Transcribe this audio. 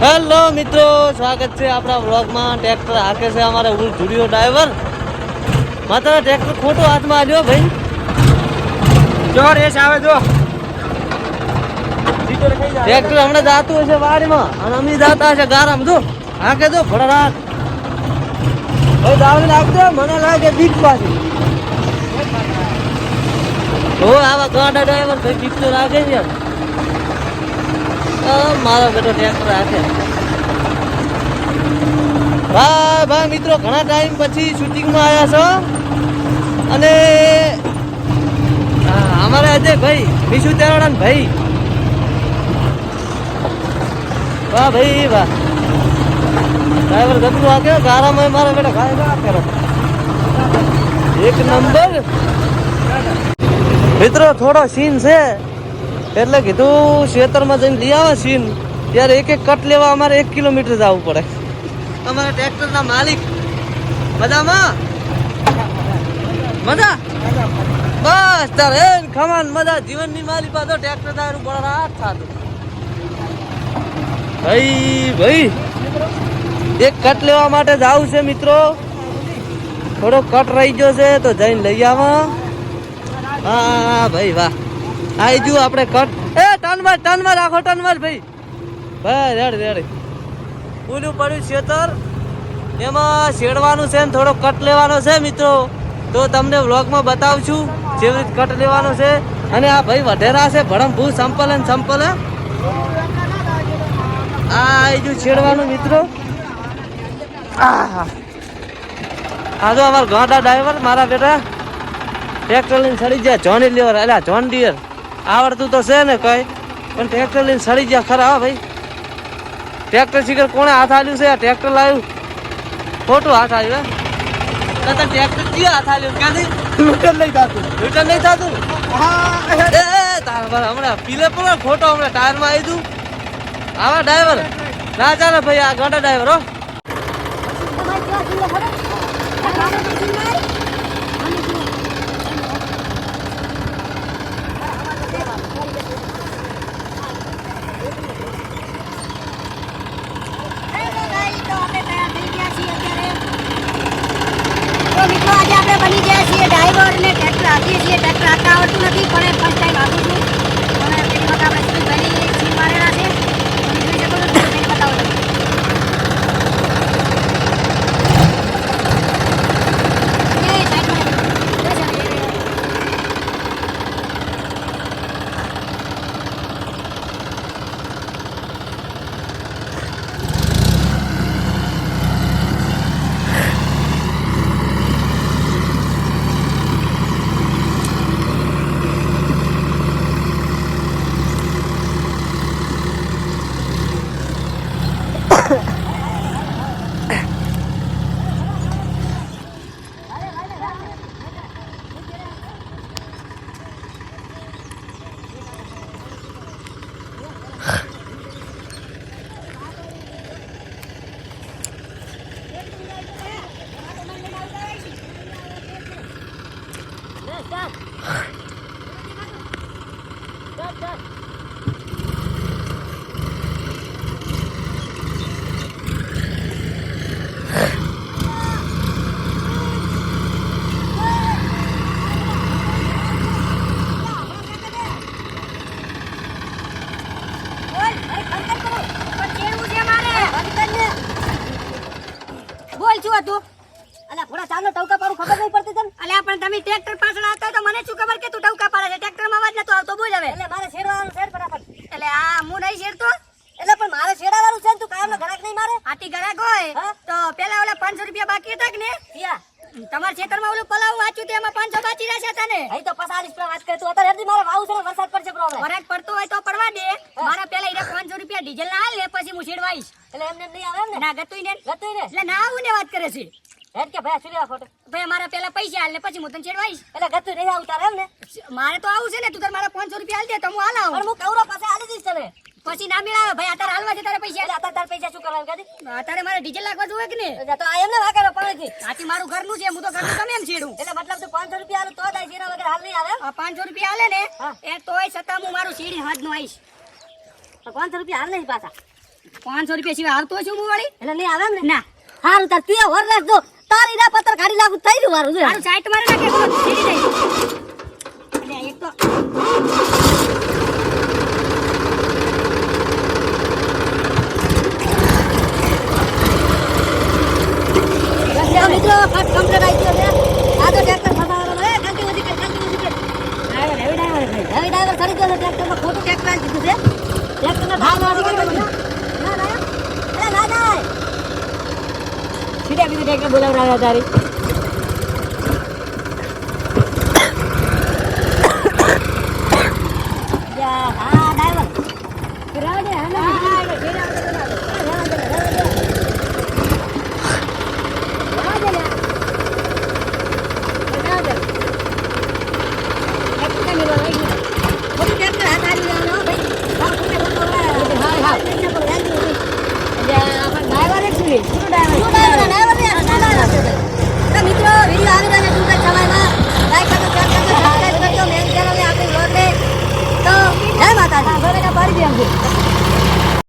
Hello મિત્રો સ્વાગત છે આપણા વ્લોગમાં. ટ્રેક્ટર હાકે છે અમારે હું જુડિયો ડ્રાઈવર. માત્ર ટ્રેક્ટર ખોટો હાથમાં આવ્યો ભાઈ. જો રેસ આવે જો. ટ્રેક્ટર હમણાં જાતું હશે વાડીમાં અને અમે જાતા હશે ગારામ. જો હાકે જો ભડરાટ ભાઈ દાવને નાખજો મને લાગે બીક પાછી. હો આવા ગાડા ડ્રાઈવર ભાઈ બીક તો રાખે છે મારો બેટો ટ્રેક્ટર રાખે ભાઈ ભાઈ મિત્રો, ઘણા ટાઈમ પછી શૂટિંગમાં આવ્યા છો. અને અમારે આજે ભાઈ, વિશુ તેરાડા ભાઈ. વાહ ભાઈ, વાહ. ડ્રાઈવર ગતું આ કે ગારામાં મારા બેટા ગાય ના કરો એક નંબર મિત્રો, થોડો સીન છે. એટલે કીધું ખેતરમાં જઈને લઈ આવે સીન. ત્યારે એક એક કટ લેવા અમારે એક કિલોમીટર જવું પડે. અમારા ટ્રેક્ટરના માલિક. મજામાં? મજા? બસ, તારે ખમાન મજા. જીવનની માલી પાછો ટ્રેક્ટર તારું બળરા થાતું ભાઈ ભાઈ. એક કટ લેવા માટે જવું છે, મિત્રો. થોડો કટ રહી ગયો છે, તો જઈને લઈ આવા. હા, ભાઈ, વાહ. આઈ જુ આપણે કટ. એ ટનવર ટનવર આખો ટનવર ભાઈ. ભાઈ, રેડ રેડ. પૂલું પડ્યું ખેતર એમાં શેડવાનું છે ને થોડો કટ લેવાનો છે, મિત્રો. તો તમને વ્લોગમાં બતાવું છું જેવી રીતે કટ લેવાનો છે. અને આ ભાઈ વઢેરા છે ભડમભૂ સંપલ ને સંપલ આ આઈ જુ છેડવાનું મિત્રો. આ તો અમારા ગાંડા ડ્રાઈવર મારા બેટા. ટ્રેક્ટર લઈને સડી જાય જોની લેવર અલ્યા જોન ડિયર આવડતું તો છે ને કઈ પણ ટ્રેક્ટર લઈને સડી ગયા ખરા હા ભાઈ. ટ્રેક્ટર શીખર કોણે હાથ આવ્યું છે? આ ટ્રેક્ટર લાવ્યું. ખોટું હાથ આવ્યું હે? તો ટ્રેક્ટર કયું હાથ આવ્યું ક્યાંથી? રિટર્ન લઈ જાતું રિટર્ન નહીં થતું? એ એ, તારા હમણાં પીલે પણ ખોટો હમણાં ટાયરમાં આવી દઉં. આવા ડ્રાઈવર ના ચાલે ભાઈ આ ગાડા ડ્રાઈવર હો બની ગયા છીએ આપીએ છીએ. ટ્રેક્ટર આવડતું નથી પણ ફર્સ્ટ ટાઈમ આપું છું અને પેલી વખત આપણે સુરેશભાઈની સીન મારેલા છે તમે જોઈ શકો છો સુરેશભાઈને બતાવો તમે. એ સાઈડમાં બસ હવે એ- બોલ અરે ખંડન કરો પણ કેવું છે મારે બોલ શું હતું અલા ઘોડા ખબર નહીં પડતી તને? અલ્યા પણ તમે ટ્રેક્ટર પાછળ આવતા તો મને શું ખબર કે તું ટવકા પાડે છે? ટ્રેક્ટરમાં અવાજ નતો આવતો બોલ હવે. એટલે મારે શેરવાનું શેર ફટાફટ એટલે આ હું નહીં શેરતો? એટલે પણ મારે શેરાવાનું છે ને તું કાયમ ઘરાક નહીં મારે? આટી ઘરાક હોય તો પેલા ઓલા પાંચસો રૂપિયા બાકી હતા કે ને તમારા ખેતરમાં ઓલું પલાવ વાંચ્યું તેમાં પાંચસો બાકી રહેશે તને. અહીં તો પસાલીસ પર વાત કરે તું અત્યારે હજી મારે વાવું છે વરસાદ પડશે પ્રોબ્લેમ પડતો હોય તો પડવા દે. મારા પેલા એને પાંચસો રૂપિયા ડીઝલ ના ને પછી હું છેડવાઈશ એટલે એમને એમ નહીં આવે ને ના ગતું ને. ગતું ને? એટલે ના આવું ને વાત કરે છે. હેડ કે ભાઈ સુરેવા ખોટો? ભાઈ મારા પેલા પૈસા હાલ પછી હું તને છેડવાઈશ એટલે ગતું રહી આવતા તારે ને? મારે તો આવું છે ને તું તાર મારા પાંચસો રૂપિયા હાલ દે તો હું હાલ આવું. હું કૌરો પાસે હાલી દઈશ તને. પછી ના મેળાવે. ભાઈ અત્યારે હાલવા છે તારે પૈસા. અત્યારે તાર પૈસા શું કરવાનું કાઢી અત્યારે મારે ડીઝલ લાગવા જોઈએ કે ને તો આ એમને વાગેલો પડે છે આથી મારું ઘરનું છે હું તો ઘરનું તમે એમ છેડું. એટલે મતલબ તો પાંચસો રૂપિયા હાલ તો દાય જીરા વગર હાલ નહીં આવે પાંચસો રૂપિયા હાલે ને એ તોય છતાં હું મારું સીડી હાથનું આવીશ પાંચસો રૂપિયા હાલ નહીં પાછા. પાંચસો રૂપિયા સિવાય આવતો છું હું વળી? એટલે નહીં આવે ને? ના. હાલ તાર તું હોર રાખજો. તારી ના પથ્થર કાઢી નાખું થઈ ગયું મારું સાઈટ મારે નાખે એક તો આવી રીતે બોલાવડાવ્યા તારી?